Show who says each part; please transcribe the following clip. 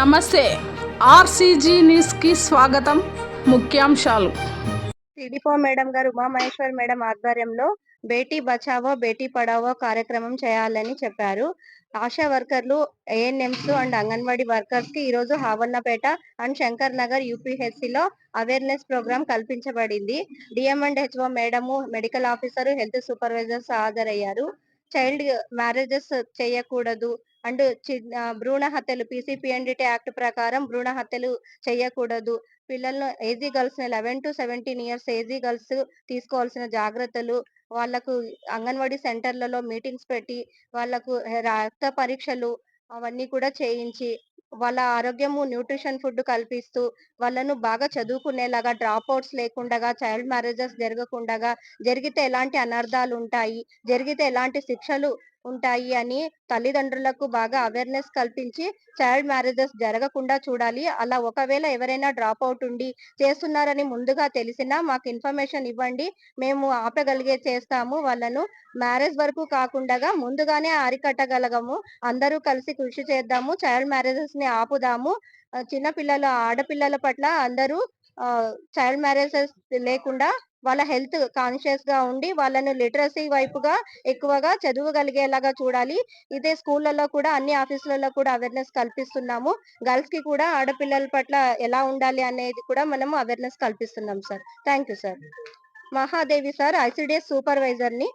Speaker 1: నమస్తే. ఆర్సీజీ న్యూస్కి స్వాగతం. ముఖ్యాంశాలు.
Speaker 2: సిడిపో మేడం గారు ఉమా మహేశ్వర్ మేడం ఆధ్వర్యంలో బేటీ బచావో బేటీ పడావో కార్యక్రమం చేయాలని చెప్పారు. ఆశా వర్కర్లు ఏఎన్ఎంస్ అండ్ అంగన్వాడీ వర్కర్స్కి ఈ రోజు హావన్నపేట అండ్ శంకర్ నగర్ యూపీహెచ్సిలో awareness programme కల్పించబడింది. DM and HO madam medical officer health supervisors హాజరయ్యారు. చైల్డ్ మ్యారేజెస్ చేయకూడదు అండ్ భ్రూణ హత్యలు పీసీపీఎన్డిటీ యాక్ట్ ప్రకారం భ్రూణ హత్యలు చేయకూడదు పిల్లలను AG girls eleven to seventeen years AG girls తీసుకోవాల్సిన జాగ్రత్తలు వాళ్ళకు అంగన్వాడీ సెంటర్లలో మీటింగ్స్ పెట్టి వాళ్ళకు రక్త పరీక్షలు అవన్నీ కూడా చేయించి వాళ్ళ ఆరోగ్యము న్యూట్రిషన్ ఫుడ్ కల్పిస్తూ వాళ్ళను బాగా చదువుకునేలాగా డ్రాప్ అవుట్స్ లేకుండా చైల్డ్ మ్యారేజెస్ జరగకుండా జరిగితే ఎలాంటి అనర్థాలు ఉంటాయి జరిగితే ఎలాంటి శిక్షలు ఉంటాయి అని తల్లిదండ్రులకు బాగా అవేర్నెస్ కల్పించి చైల్డ్ మ్యారేజెస్ జరగకుండా చూడాలి. అలా ఒకవేళ ఎవరైనా డ్రాప్ అవుట్ ఉండి చేస్తున్నారని ముందుగా తెలిసినా మాకు ఇన్ఫర్మేషన్ ఇవ్వండి. మేము ఆపగలిగే చేస్తాము. వాళ్ళను మ్యారేజ్ వరకు కాకుండా ముందుగానే అరికట్టగలగము. అందరూ కలిసి కృషి చేద్దాము. చైల్డ్ మ్యారేజెస్ ని ఆపుదాము. ఆ, చిన్న పిల్లల ఆడపిల్లల పట్ల అందరూ చైల్డ్ మ్యారేజెస్ లేకుండా వాళ్ళ హెల్త్ కాన్షియస్గా ఉండి వాళ్ళను లిటరసీ వైపుగా ఎక్కువగా చదువుగలిగేలాగా చూడాలి. ఇదే స్కూళ్ళలో కూడా అన్ని ఆఫీసులలో కూడా అవేర్నెస్ కల్పిస్తున్నాము. గర్ల్స్కి కూడా ఆడపిల్లల పట్ల ఎలా ఉండాలి అనేది కూడా మనము awareness కల్పిస్తున్నాం sir thank you sir Mahadevi sir ICDS సూపర్వైజర్ని